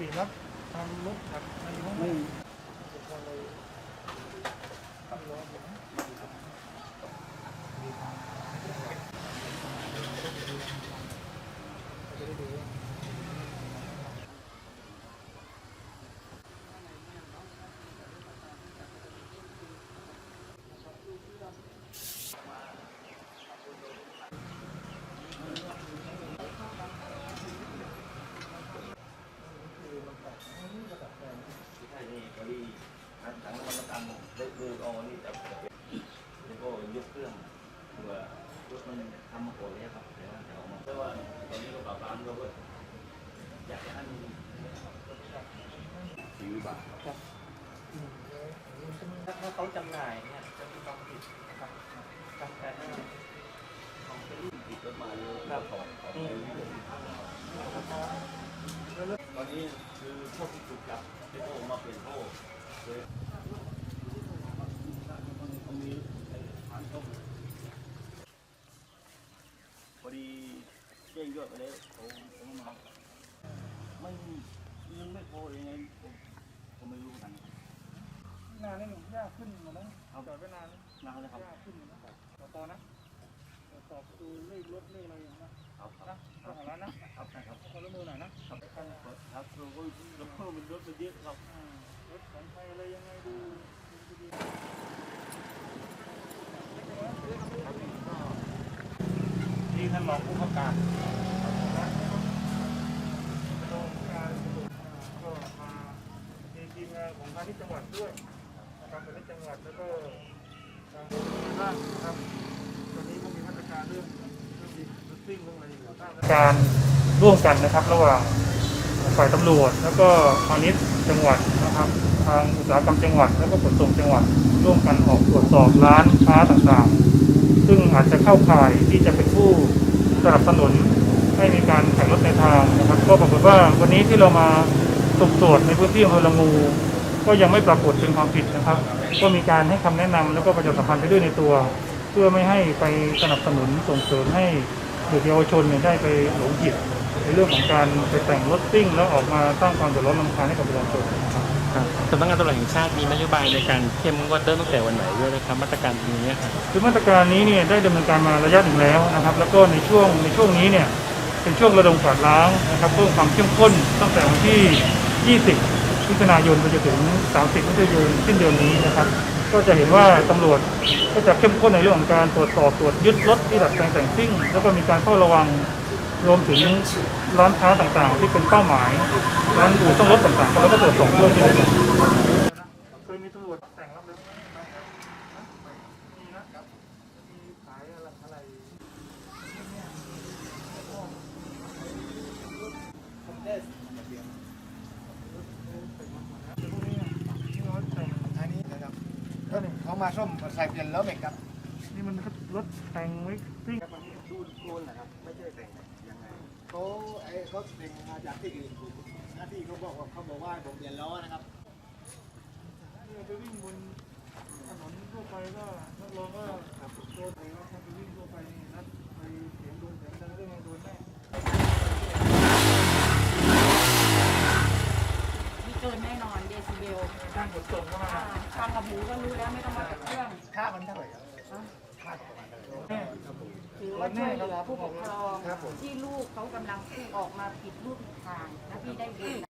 ติรับทำรถขับอะไรบ้างไหมไม่ ใช่นี่พอดีถังน้ำมันประกันได้ดูเอาอันนี้จะจะเป็นแล้วก็ยกเครื่องเพื่อรถมันทำมาก่อนแล้วครับแต่ว่าจะเอามาแต่ว่าตอนนี้ เราปรับร้านเราก็อยากจะให้มันสี่บาทถ้าเขาจำหน่ายเนี่ยจะมีความผิดนะครับจำแต่ได้ติดรถมาเลยครับของของตอนนี้คือพวกที่ถูกจับได้โทษมาเปลี่ยนโทษเลยพอดี แจ้งยอดไปแล้วเขาเขามาไม่ยังไม่พอยังไงผมผมไม่รู้กันนานนี่หนึ่งยากขึ้นมาแล้วจอดไปนานนานแล้วครับยากขึ้นนะต่อต่อนะตอบดูเลขรถเลขอะไรอย่างเงี้ยครับคนะรับเจ้าของร้านนะครับนะครับคนละมือหน่อยนะครับครับเราก็เราเพิ่มเป็นรถไปเยอะครับอ่ารถของใครอะไรยังไงดูดูดีนี่ท่านรองผู้ประกาศรองผู้การก็มามีทีมงาน ของพาณิชย์จังหวัดด้วยนะครับพาณิชย์จังหวัดแล้วก็ทางบ้านนะครับตอนนี้ก็มีมาตรการเรื่องเรื่องดิรถซิ่งเรื่องอะไรอยู่การร่วมกันนะครับ ระหว่างฝ่ายตำรวจ แล้วก็พาณิชย์จังหวัดนะครับ ทางอุตสาหกรรมจังหวัด แล้วก็ขนส่งจังหวัด ร่วมกันออกตรวจสอบร้านค้าต่างๆ ซึ่งอาจจะเข้าข่ายที่จะเป็นผู้สนับสนุนให้มีการแข่งรถในทางนะครับ ก็ปรากฏว่าวันนี้ที่เรามาสุ่มตรวจในพื้นที่อำเภอละงู ก็ยังไม่ปรากฏเป็นความผิดนะครับ ก็มีการให้คำแนะนำแล้วก็ประชาสัมพันธ์ไปด้วยในตัว เพื่อไม่ให้ไปสนับสนุนส่งเสริมให้เด็กเยาวชนเนี่ยได้ไปหลงผิดในเรื่องของการไปแต่งรถซิ่ง แล้วออกมาสร้างความเดือดร้อนรำคาญให้กับประชาชนนะครับครับสำนักงานตำรวจแห่งชาติมีนโยบายในการเข้มงวดเริ่มตั้งแต่วันไหนด้วยนะครับมาตรการนี้ครับคือมาตรการนี้เนี่ยได้ดำเนินการมาระยะหนึ่งแล้วนะครับ แล้วก็ในช่วงในช่วงนี้เนี่ยเป็นช่วงระดมกวาดล้างนะครับเพิ่มความเข้มข้นตั้งแต่วันที่ 20 มิถุนายนไปจนถึง 30มิถุนายนสิ้นเดือนนี้นะครับ ก็จะเห็นว่าตำรวจก็จะเข้มข้นในเรื่องของการตรวจสอบตรวจยึดรถที่ดัดแปลงแต่งซิ่ง แล้วก็มีการเฝ้าระวังรวมถึงร้านค้าต่างๆ ที่เป็นเป้าหมายร้านอู่ซ่อมรถต่างๆแล้วก็ตรวจสอบด้วยเช่นกันเคยมีตำรวจแต่งรับเลยมีนะครับมีขายอะไรอะไรผมได้ อันนี้นะครับรถเขามาส้มใส่เปลี่ยนแล้วเมกครับนี่มันรถแต่งไว้ซิ่งดูโกนนะครับไม่ใช่แต่งยังไงเขาไอ้เขาแต่งมาจากที่อื่นหน้าที่เขาบอกว่าเขาบอกว่าผมเปลี่ยนล้อนะครับเนี่ยไปวิ่งบนถนนทั่วไปก็นักร้องก็ขับโดนไปว่าถ้าไปวิ่งทั่วไปนี่นัดไปเสียงโดนเสียงดังเรื่องไงโดนแน่ มีเกิ นแน่นอนเดซิเบลด้านขนส่งเข้ามาอ่าฟังกับหูก็รู้แล้วไม่ต้องมาติดเครื่องค่ามันเท่าไหร่ครับค่าประมาณเท่าไหร่แน่ถือว่าช่วยเหลือผู้ปกครองที่ลูกเขากำลังพุ่งออกมาผิดรูปผิดทางและพี่ได้บุญ